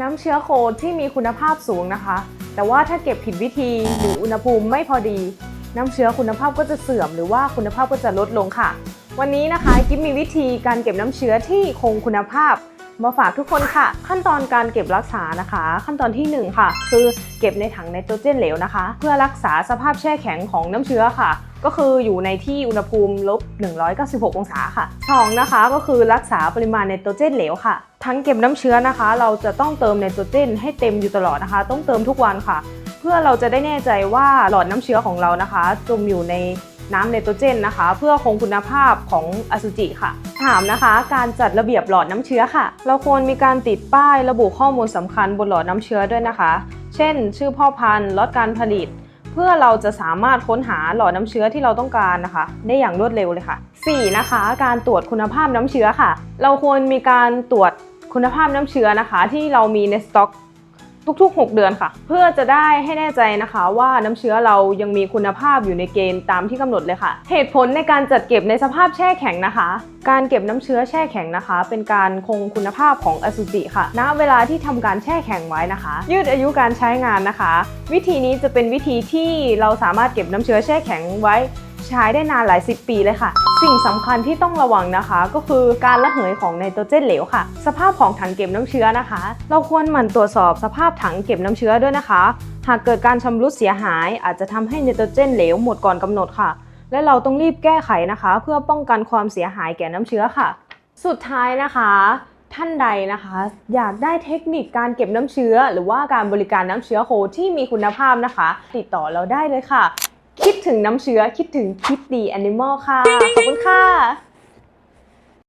น้ำเชื้อโคที่มีคุณภาพสูงนะคะ แต่ว่าถ้าเก็บผิดวิธีหรืออุณหภูมิไม่พอดี น้ำเชื้อคุณภาพก็จะเสื่อมหรือว่าคุณภาพก็จะลดลงค่ะ วันนี้นะคะกิ๊บมีวิธีการเก็บน้ำเชื้อที่คงคุณภาพ มาฝากทุกคนค่ะ ขั้นตอนการเก็บรักษานะคะ ขั้นตอนที่หนึ่งค่ะ คือเก็บในถังไนโตรเจนเหลวนะคะ เพื่อรักษาสภาพแช่แข็งของน้ำเชื้อค่ะ ก็คืออยู่ในที่อุณหภูมิลบ196 องศาค่ะสองนะคะก็คือรักษาปริมาณไนโตรเจนเหลวค่ะ ทั้งเก็บน้ำเชื้อนะคะ เราจะต้องเติมไนโตรเจนให้เต็มอยู่ตลอดนะคะ ต้องเติมทุกวันค่ะ เพื่อเราจะได้แน่ใจว่าหลอดน้ำเชื้อของเรานะคะ จมอยู่ใน น้ำไนโตรเจนนะคะ เพื่อคงคุณภาพของอสุจิค่ะ ถามนะคะ การจัดระเบียบหลอดน้ำเชื้อค่ะ เราควรมีการติดป้ายระบุข้อมูลสำคัญบนหลอดน้ำเชื้อด้วยนะคะ เช่น ชื่อพ่อพันธุ์ล็อตการผลิตเพื่อเราจะสามารถค้นหาหลอดน้ำเชื้อที่เราต้องการนะคะ ได้อย่างรวดเร็วเลยค่ะ 4. นะคะ การตรวจคุณภาพน้ำเชื้อค่ะ เราควรมีการตรวจคุณภาพน้ำเชื้อนะคะ ที่เรามีในสต็อก ทุกๆ 6 เดือนค่ะ เพื่อจะได้ให้แน่ใจนะคะว่าน้ำเชื้อเรายังมีคุณภาพอยู่ในเกณฑ์ตามที่กำหนดเลยค่ะ เหตุผลในการจัดเก็บในสภาพแช่แข็งนะคะ การเก็บน้ำเชื้อแช่แข็งนะคะ เป็นการคงคุณภาพของอสุจิค่ะ ณเวลาที่ทำการแช่แข็งไว้นะคะ ยืดอายุการใช้งานนะคะ วิธีนี้จะเป็นวิธีที่เราสามารถเก็บน้ำเชื้อแช่แข็งไว้ ใช้ได้นานหลายสิบปีเลยค่ะ สิ่งสำคัญที่ต้องระวังนะคะ ก็คือการระเหยของไนโตรเจนเหลวค่ะ สภาพของถังเก็บน้ำเชื้อนะคะ เราควรหมั่นตรวจสอบสภาพถังเก็บน้ำเชื้อด้วยนะคะ หากเกิดการชำรุดเสียหาย อาจจะทำให้ไนโตรเจนเหลวหมดก่อนกำหนดค่ะ และเราต้องรีบแก้ไขนะคะ เพื่อป้องกันความเสียหายแก่น้ำเชื้อค่ะ สุดท้ายนะคะท่านใดนะคะ อยากได้เทคนิคการเก็บน้ำเชื้อ หรือว่าการบริการน้ำเชื้อโคที่มีคุณภาพนะคะ ติดต่อเราได้เลยค่ะ ถึงน้ำเชื้อคิดถึงคิดดีแอนิมอลค่ะ ขอบคุณค่ะ